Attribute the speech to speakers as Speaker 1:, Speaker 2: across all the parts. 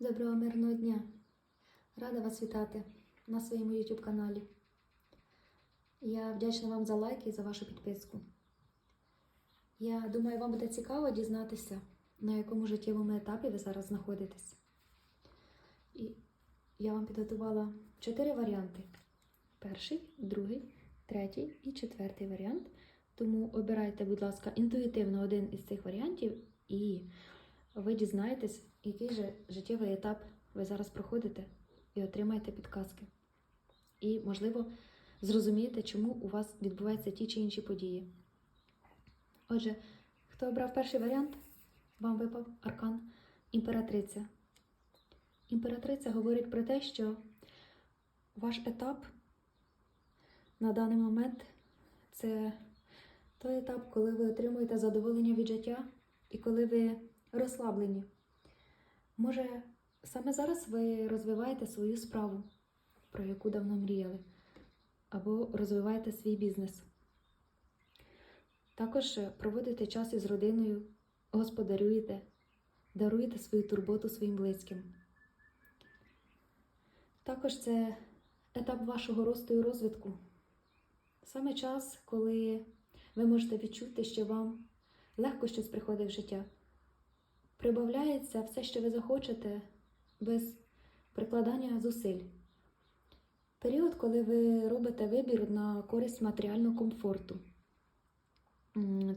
Speaker 1: Доброго мирного дня! Рада вас вітати на своєму YouTube каналі. Я вдячна вам за лайки і за вашу підписку. Я думаю, вам буде цікаво дізнатися, на якому життєвому етапі ви зараз знаходитесь. І я вам підготувала чотири варіанти: перший, другий, третій і четвертий варіант. Тому обирайте, будь ласка, інтуїтивно один із цих варіантів, і ви дізнаєтесь, який же життєвий етап ви зараз проходите, і отримаєте підказки. І, можливо, зрозумієте, чому у вас відбуваються ті чи інші події. Отже, хто обрав перший варіант, вам випав аркан імператриця. Імператриця говорить про те, що ваш етап на даний момент це той етап, коли ви отримуєте задоволення від життя і коли ви розслаблені. Може, саме зараз ви розвиваєте свою справу, про яку давно мріяли, або розвиваєте свій бізнес. Також проводите час із родиною, господарюєте, даруєте свою турботу своїм близьким. Також це етап вашого росту і розвитку. Саме час, коли ви можете відчути, що вам легко щось приходить в життя. Прибавляється все, що ви захочете, без прикладання зусиль. Період, коли ви робите вибір на користь матеріального комфорту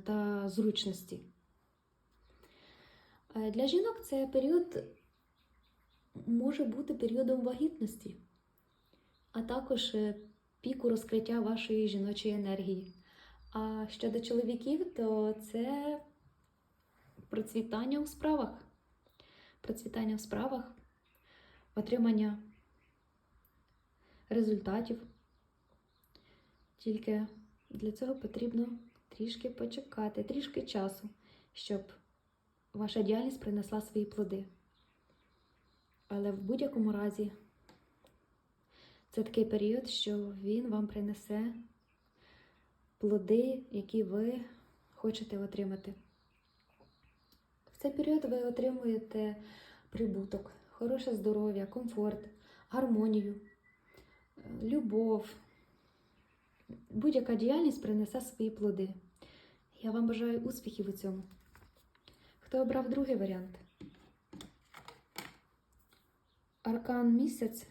Speaker 1: та зручності. Е, Для жінок це період може бути періодом вагітності, а також е, піку розкриття вашої жіночої енергії. А щодо чоловіків, то це процвітання у справах. Процвітання в справах, отримання результатів. Тільки для цього потрібно трішки почекати, трішки часу, щоб ваша діяльність принесла свої плоди. Але в будь-якому разі це такий період, що він вам принесе плоди, які ви хочете отримати. Цей період ви отримуєте прибуток, хороше здоров'я, комфорт, гармонію, любов. Будь-яка діяльність принесе свої плоди. Я вам бажаю успіхів у цьому. Хто обрав другий варіант? Аркан місяць,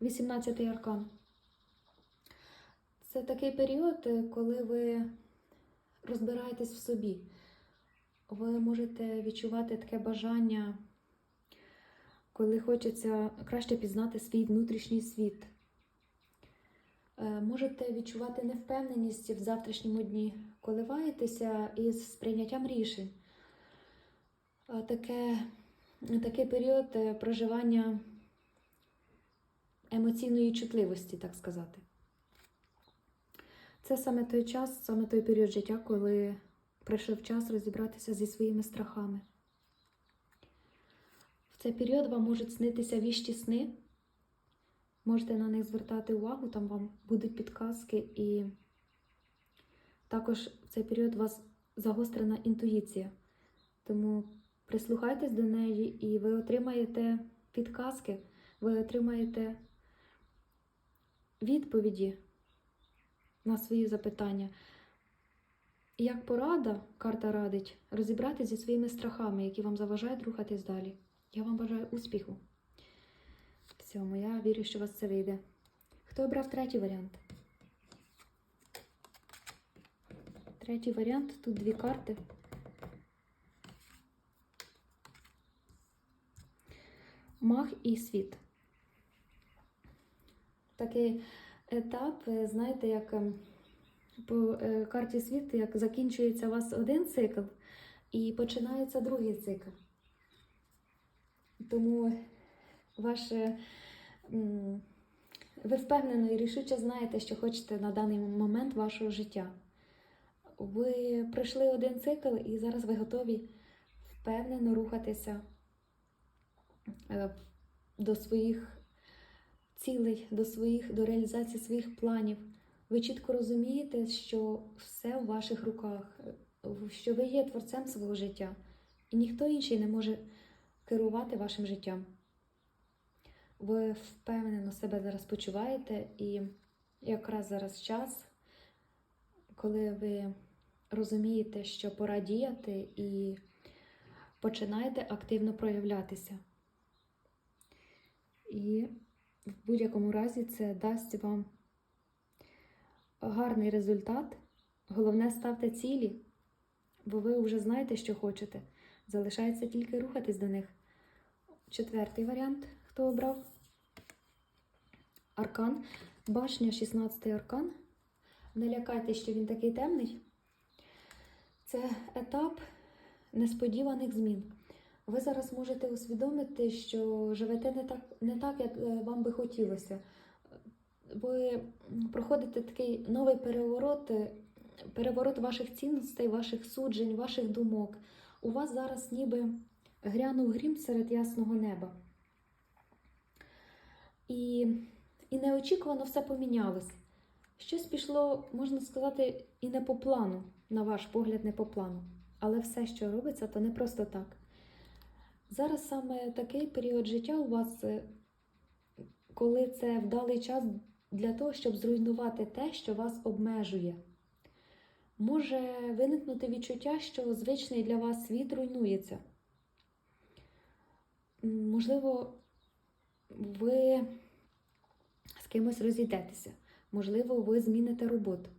Speaker 1: 18-й аркан. Це такий період, коли ви розбираєтесь в собі. Ви можете відчувати таке бажання, коли хочеться краще пізнати свій внутрішній світ. Е, Можете відчувати невпевненість в завтрашньому дні, коливаєтеся із сприйняттям рішень. Е, Таке, такий період е, проживання емоційної чутливості, так сказати. Це саме той час, саме той період життя, коли прийшов час розібратися зі своїми страхами. В цей період вам можуть снитися віщі сни. Можете на них звертати увагу, там вам будуть підказки, і також в цей період у вас загострена інтуїція. Тому прислухайтесь до неї, і ви отримаєте підказки, ви отримаєте відповіді на свої запитання. Як порада, карта радить розібратися зі своїми страхами, які вам заважають рухатись далі. Я вам бажаю успіху. В цьому я вірю, що у вас це вийде. Хто обрав третій варіант? Третій варіант тут дві карти. Мах і світ. Такий етап, е, знаєте, як ем, по е, карті світу, як закінчується у вас один цикл і починається другий цикл. Тому ваше, ви впевнено і рішуче знаєте, що хочете на даний момент вашого життя. Ви пройшли один цикл і зараз ви готові впевнено рухатися е, до своїх цілей, до своїх, до реалізації своїх планів. Ви чітко розумієте, що все в ваших руках, що ви є творцем свого життя, і ніхто інший не може керувати вашим життям. Ви впевнено себе зараз почуваєте, і якраз зараз час, коли ви розумієте, що пора діяти і починаєте активно проявлятися. І в будь-якому разі це дасть вам гарний результат. Головне, ставте цілі, бо ви вже знаєте, що хочете. Залишається тільки рухатись до них. Четвертий варіант, хто обрав? Аркан. Башня, 16 аркан. Не лякайтесь, що він такий темний. Це етап несподіваних змін. Ви зараз можете усвідомити, що живете не так, не так, як е, вам би хотілося. Ви проходите такий новий переворот, е, переворот ваших цінностей, ваших суджень, ваших думок. У вас зараз ніби грянув грім серед ясного неба. І, і неочікувано все помінялось. Щось пішло, можна сказати, і не по плану, на ваш погляд, не по плану. Але все, що робиться, то не просто так. Зараз саме такий період життя у вас, е, коли це вдалий час для того, щоб зруйнувати те, що вас обмежує. Може виникнути відчуття, що звичний для вас світ руйнується. Можливо, ви з кимось розійдетеся. Можливо, ви зміните роботу.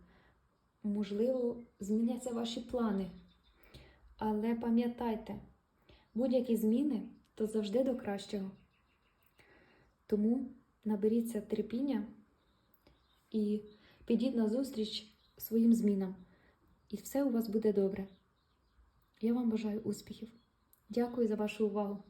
Speaker 1: Можливо, зміняться ваші плани. Але пам'ятайте, будь-які зміни то завжди до кращого. Тому наберіться терпіння і підіть на зустріч своїм змінам. І все у вас буде добре. Я вам бажаю успіхів. Дякую за вашу увагу.